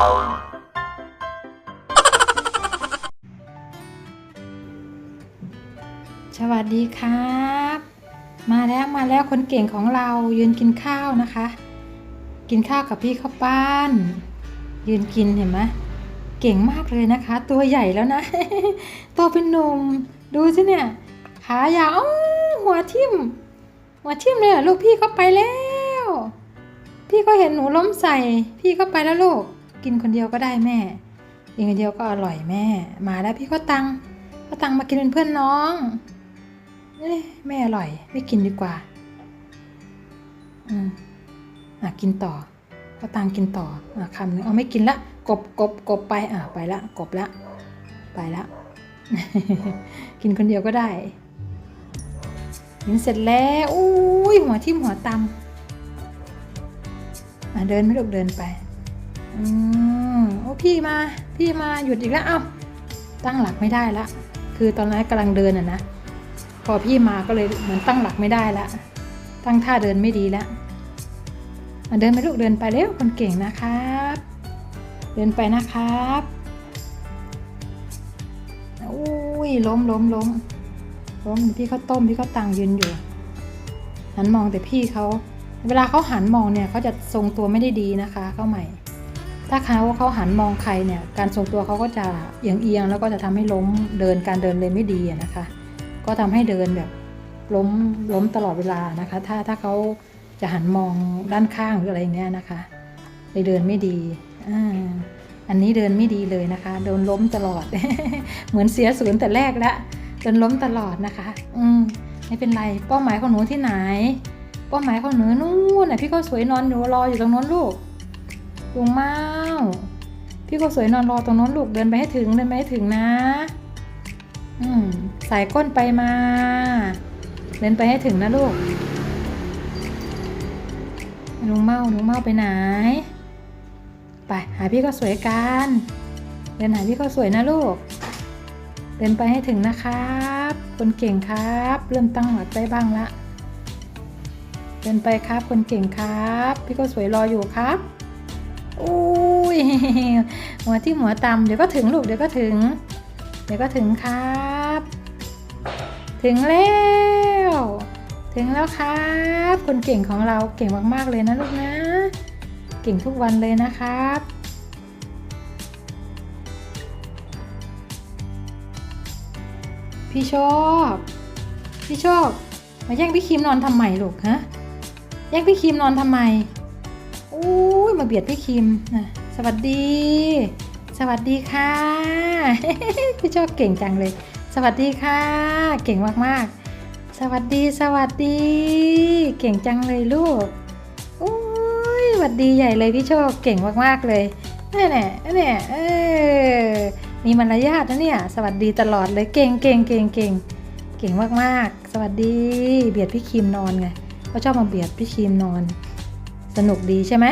สวัสดีครับ มาแล้วมาแล้วคนเก่งของเรายืนกินข้าวนะคะ กินข้าวกับพี่ข้าวปั้น ยืนกินเห็นไหมเก่งมากเลยนะคะ ตัวใหญ่แล้วนะตัวเป็นหนุ่มดูสิเนี่ยขายาวหัวทิ่ม หัวทิ่มเลยลูกพี่เขาไปแล้ว พี่ก็เห็นหนูล้มใส่ พี่ก็ไปแล้วลูก กินคนเดียวก็ได้แม่กินคนเดียวก็อร่อยแม่ มาแล้วพี่ก็ตังก็ตังมากินเป็นเพื่อนน้องเอ้ยไม่อร่อย ไม่กินดีกว่า อืมอะกินต่อก็ตังกินต่ออะคำหนึงเอาไม่กินละกบกบกบไปอะไปละกบละ ไปละ กินคนเดียวก็ได้กินเสร็จแล้วอุ้ยหัวทิ่มหัวตำอะเดินไม่ลูกเดินไป อืมโอ้พี่มา พี่มาหยุดอีกแล้ว เอ้า ตั้งหลักไม่ได้ละ คือตอนนั้นกำลังเดินอะนะ พอพี่มาก็เลยเหมือนตั้งหลักไม่ได้ละ ตั้งท่าเดินไม่ดีละเดินไปลูกเดินไปเร็วคนเก่งนะครับ เดินไปนะครับอุ้ยล้มล้มล้มล้มพี่เขาต้มพี่เขาตังยืนอยู่หันมองแต่พี่เขา เวลาเขาหันมองเนี่ยเขาจะทรงตัวไม่ได้ดีนะคะเข้าใหม่ ถ้าเขาเขาหันมองใครเนี่ย การทรงตัวเขาก็จะเอียงเอียงแล้วก็จะทำให้ล้มเดินการเดินเลยไม่ดีนะคะ ก็ทำให้เดินแบบล้มล้มตลอดเวลานะคะ ถ้าถ้าเขาจะหันมองด้านข้างหรืออะไรเงี้ยนะคะเลยเดินไม่ดีอ่าอันนี้เดินไม่ดีเลยนะคะ โดนล้มตลอด เหมือนเสียศูนย์แต่แรกแล้วโดนล้มตลอดนะคะ อืมไม่เป็นไร เป้าหมายของหนูที่ไหน เป้าหมายของหนูนู่นน่ะพี่ก็สวยนอนอยู่รออยู่ตรงนู้นลูก ลุงเมาพี่ก็สวยนอนรอตรงนู้นลูกเดินไปให้ถึงเดินไปให้ถึงนะอืมสายก้นไปมา เดินไปให้ถึงนะลูกลุงเมาลุงเมาไปไหน ไปหาพี่ก็สวยกันเดินหาพี่ก็สวยนะลูก เดินไปให้ถึงนะครับ คนเก่งครับ เริ่มตั้งหลักได้บ้างละเดินไปครับคนเก่งครับ พี่ก็สวยรออยู่ครับ อุ้ยหัวที่หัวตำเดี๋ยวก็ถึงลูกเดี๋ยวก็ถึง เดี๋ยวก็ถึงครับ ถึงแล้ว ถึงแล้วครับ คนเก่งของเราเก่งมากๆเลยนะลูกนะ เก่งทุกวันเลยนะครับพี่โชคพี่โชคมาแย่งพี่ครีมนอนทำไมลูกฮะ แย่งพี่ครีมนอนทำไม มาเบียดพี่ครีมนะสวัสดี สวัสดีค่ะพี่โชคเก่งจังเลย สวัสดีค่ะ เก่งมากๆ สวัสดีสวัสดี เก่งจังเลยลูกอุ้ยสวัสดีใหญ่เลยพี่โชคเก่งมากๆเลยนี่แน่นี่แน่เออมีมารยาทนะเนี่ย สวัสดีตลอดเลยเก่งเก่งเก่งเก่งเก่งมากๆ สวัสดี เบียดพี่ครีมนอนไงเขาชอบมาเบียดพี่ครีมนอน สนุกดีใช่ไหม